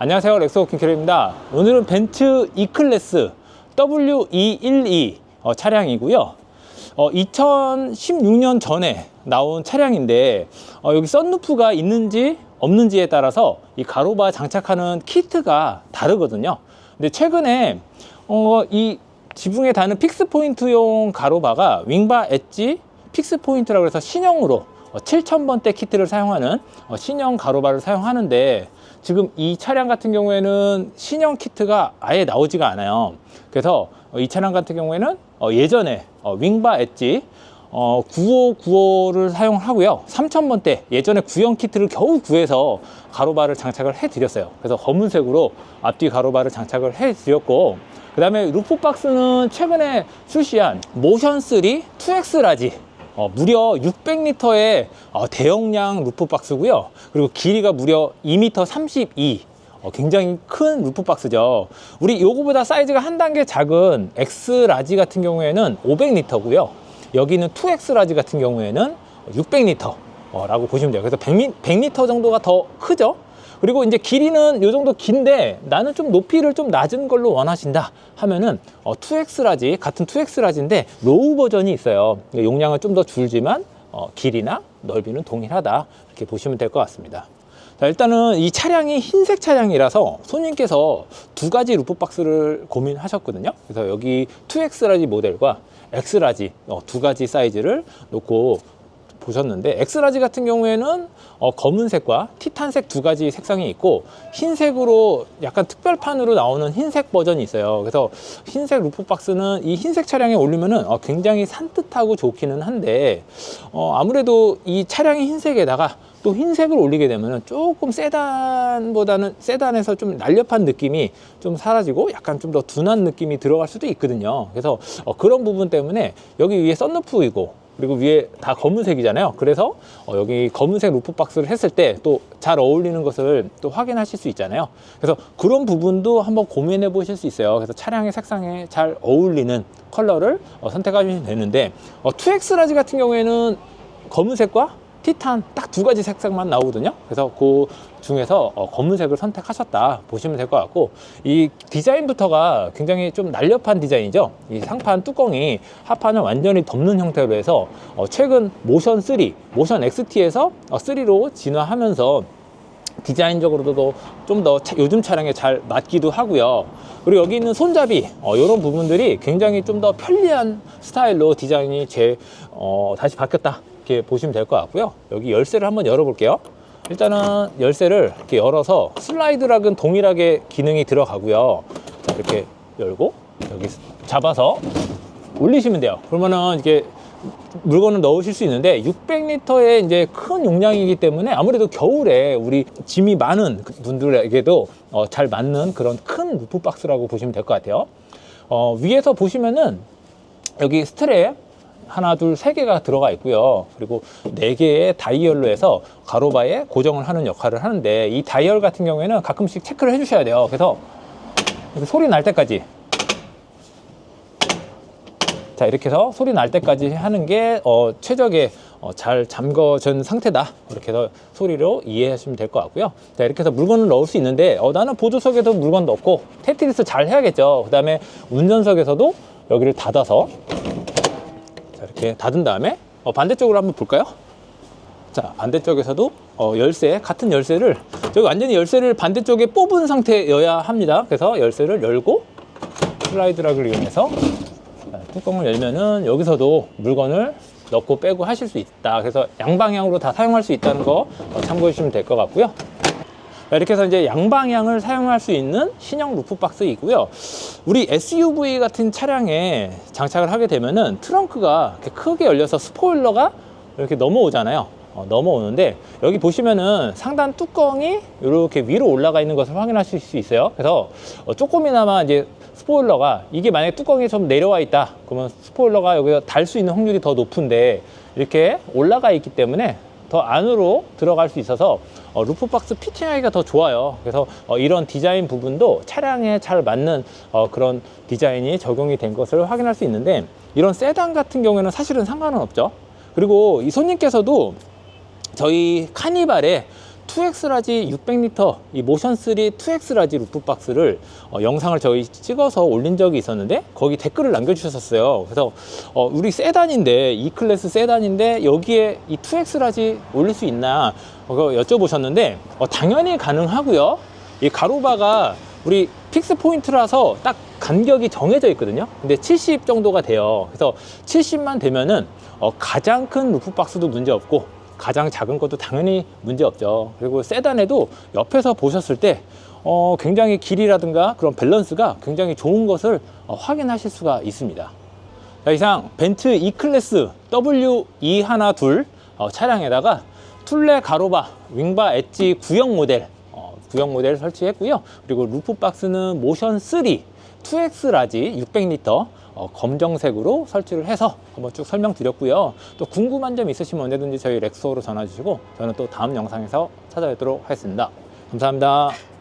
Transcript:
안녕하세요 렉소워킹 캐리입니다. 오늘은 벤츠 E클래스 W212 어, 차량이고요. 어, 2016년 전에 나온 차량인데 어, 여기 썬루프가 있는지 없는지에 따라서 이 가로바 장착하는 키트가 다르거든요. 근데 최근에 어, 이 지붕에 다는 픽스 포인트용 가로바가 윙바 엣지 픽스 포인트라고 해서 신형으로 7000번대 키트를 사용하는 어, 신형 가로바를 사용하는데 지금 이 차량 같은 경우에는 신형 키트가 아예 나오지가 않아요. 그래서 어, 이 차량 같은 경우에는 어, 예전에 어, 윙바 엣지 9595를 사용하고요. 3000번대 예전에 구형 키트를 겨우 구해서 가로바를 장착을 해 드렸어요. 그래서 검은색으로 앞뒤 가로바를 장착을 해 드렸고 그 다음에 루프박스는 최근에 출시한 모션3 2X 라지 어, 무려 600리터의 어, 대용량 루프박스고요. 그리고 길이가 무려 2m 32. 어, 굉장히 큰 루프박스죠. 우리 요거보다 사이즈가 한 단계 작은 X 라지 같은 경우에는 500리터고요. 여기는 2X 라지 같은 경우에는 600리터. 라고 보시면 돼요. 그래서 100, 100리터 정도가 더 크죠. 그리고 이제 길이는 요 정도 긴데 나는 좀 높이를 좀 낮은 걸로 원하신다 하면은 어, 2X 라지 같은 2X 라지인데 로우 버전이 있어요. 그러니까 용량은 좀 더 줄지만 어, 길이나 넓이는 동일하다 이렇게 보시면 될 것 같습니다. 자, 일단은 이 차량이 흰색 차량이라서 손님께서 두 가지 루프 박스를 고민하셨거든요. 그래서 여기 2X 라지 모델과 X 라지 어, 두 가지 사이즈를 놓고 보셨는데 엑스라지 같은 경우에는 어, 검은색과 티탄색 두 가지 색상이 있고 흰색으로 약간 특별판으로 나오는 흰색 버전이 있어요. 그래서 흰색 루프 박스는 이 흰색 차량에 올리면은 어, 굉장히 산뜻하고 좋기는 한데 어, 아무래도 이 차량이 흰색에다가 또 흰색을 올리게 되면 조금 세단보다는 세단에서 좀 날렵한 느낌이 좀 사라지고 약간 좀 더 둔한 느낌이 들어갈 수도 있거든요. 그래서 어, 그런 부분 때문에 여기 위에 썬루프이고 그리고 위에 다 검은색이잖아요. 그래서 어, 여기 검은색 루프 박스를 했을 때 또 잘 어울리는 것을 또 확인하실 수 있잖아요. 그래서 그런 부분도 한번 고민해 보실 수 있어요. 그래서 차량의 색상에 잘 어울리는 컬러를 어, 선택하시면 되는데 어, 2X 라지 같은 경우에는 검은색과 티탄 딱 두 가지 색상만 나오거든요. 그래서 그 중에서 어, 검은색을 선택하셨다 보시면 될 것 같고 이 디자인부터가 굉장히 좀 날렵한 디자인이죠. 이 상판 뚜껑이 하판을 완전히 덮는 형태로 해서 어, 최근 모션 3, 모션 XT에서 어, 3로 진화하면서 디자인적으로도 좀 더 요즘 차량에 잘 맞기도 하고요. 그리고 여기 있는 손잡이 어, 이런 부분들이 굉장히 좀 더 편리한 스타일로 디자인이 제 어, 다시 바뀌었다 이렇게 보시면 될 것 같고요. 여기 열쇠를 한번 열어볼게요. 일단은 열쇠를 이렇게 열어서 슬라이드락은 동일하게 기능이 들어가고요. 자, 이렇게 열고 여기 잡아서 올리시면 돼요. 그러면은 이렇게 물건을 넣으실 수 있는데 600리터의 이제 큰 용량이기 때문에 아무래도 겨울에 우리 짐이 많은 분들에게도 어, 잘 맞는 그런 큰 루프 박스라고 보시면 될 것 같아요. 어, 위에서 보시면은 여기 스트랩 하나, 둘, 세 개가 들어가 있고요. 그리고 네 개의 다이얼로 해서 가로바에 고정을 하는 역할을 하는데 이 다이얼 같은 경우에는 가끔씩 체크를 해 주셔야 돼요. 그래서 소리 날 때까지 자 이렇게 해서 소리 날 때까지 하는 게 어, 최적의 어, 잘 잠궈진 상태다 이렇게 해서 소리로 이해하시면 될 것 같고요 자 이렇게 해서 물건을 넣을 수 있는데 어, 나는 보조석에도 물건 넣고 테트리스 잘 해야겠죠 그 다음에 운전석에서도 여기를 닫아서 자 이렇게 닫은 다음에 어, 반대쪽으로 한번 볼까요 자 반대쪽에서도 어, 열쇠 같은 열쇠를 저기 완전히 열쇠를 반대쪽에 뽑은 상태여야 합니다 그래서 열쇠를 열고 슬라이드락을 이용해서 자, 뚜껑을 열면은 여기서도 물건을 넣고 빼고 하실 수 있다. 그래서 양방향으로 다 사용할 수 있다는 거 어, 참고해 주시면 될 것 같고요. 자, 이렇게 해서 이제 양방향을 사용할 수 있는 신형 루프 박스이고요. 우리 SUV 같은 차량에 장착을 하게 되면은 트렁크가 이렇게 크게 열려서 스포일러가 이렇게 넘어오잖아요. 어, 넘어오는데 여기 보시면은 상단 뚜껑이 이렇게 위로 올라가 있는 것을 확인하실 수 있어요. 그래서 어, 조금이나마 이제 스포일러가 이게 만약에 뚜껑이 좀 내려와 있다 그러면 스포일러가 여기서 달 수 있는 확률이 더 높은데 이렇게 올라가 있기 때문에 더 안으로 들어갈 수 있어서 어, 루프박스 피팅하기가 더 좋아요. 그래서 어, 이런 디자인 부분도 차량에 잘 맞는 어, 그런 디자인이 적용이 된 것을 확인할 수 있는데 이런 세단 같은 경우에는 사실은 상관은 없죠. 그리고 이 손님께서도 저희 카니발에 2X 라지 600리터 이 모션 3 2X 라지 루프 박스를 어, 영상을 저희 찍어서 올린 적이 있었는데 거기 댓글을 남겨주셨었어요. 그래서 어, 우리 세단인데 E 클래스 세단인데 여기에 이 2X 라지 올릴 수 있나 어, 여쭤보셨는데 어, 당연히 가능하고요. 이 가로바가 우리 픽스 포인트라서 딱 간격이 정해져 있거든요. 근데 70 정도가 돼요. 그래서 70만 되면은 어, 가장 큰 루프 박스도 문제 없고 가장 작은 것도 당연히 문제 없죠. 그리고 세단에도 옆에서 보셨을 때 어, 굉장히 길이라든가 그런 밸런스가 굉장히 좋은 것을 어, 확인하실 수가 있습니다. 자, 이상 벤츠 E클래스 W212 어, 차량에다가 툴레 가로바 윙바 엣지 구형 모델 어, 구형 모델 설치했고요. 그리고 루프 박스는 모션 3 2X 라지 600리터 어, 검정색으로 설치를 해서 한번 쭉 설명드렸고요. 또 궁금한 점 있으시면 언제든지 저희 렉소로 전화 주시고 저는 또 다음 영상에서 찾아뵙도록 하겠습니다. 감사합니다.